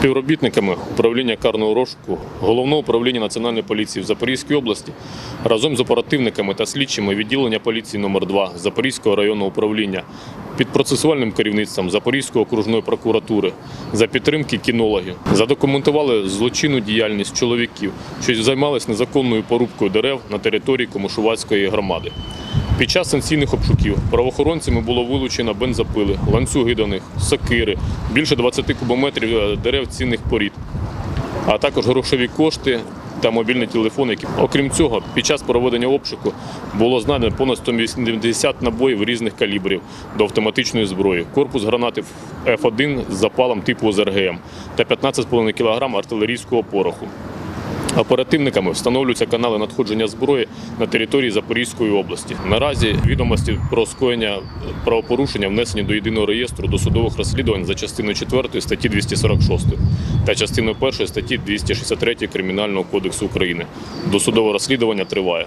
Співробітниками управління карного розшуку Головного управління Національної поліції в Запорізькій області разом з оперативниками та слідчими відділення поліції номер 2 Запорізького районного управління під процесуальним керівництвом Запорізької окружної прокуратури за підтримки кінологів задокументували злочинну діяльність чоловіків, що займалися незаконною порубкою дерев на території Комушувацької громади. Під час санкційних обшуків правоохоронцями було вилучено бензопили, ланцюги до них, сокири, більше 20 кубометрів е, дерев цінних порід, а також грошові кошти та мобільний телефон. Окрім цього, під час проведення обшуку було знайдено понад 180 набоїв різних калібрів до автоматичної зброї, корпус гранати F1 з запалом типу ЗРГМ та 15,5 кг артилерійського пороху. Оперативниками встановлюються канали надходження зброї на території Запорізької області. Наразі відомості про скоєння правопорушення внесені до єдиного реєстру досудових розслідувань за частиною 4 статті 246 та частиною 1 статті 263 Кримінального кодексу України. Досудове розслідування триває.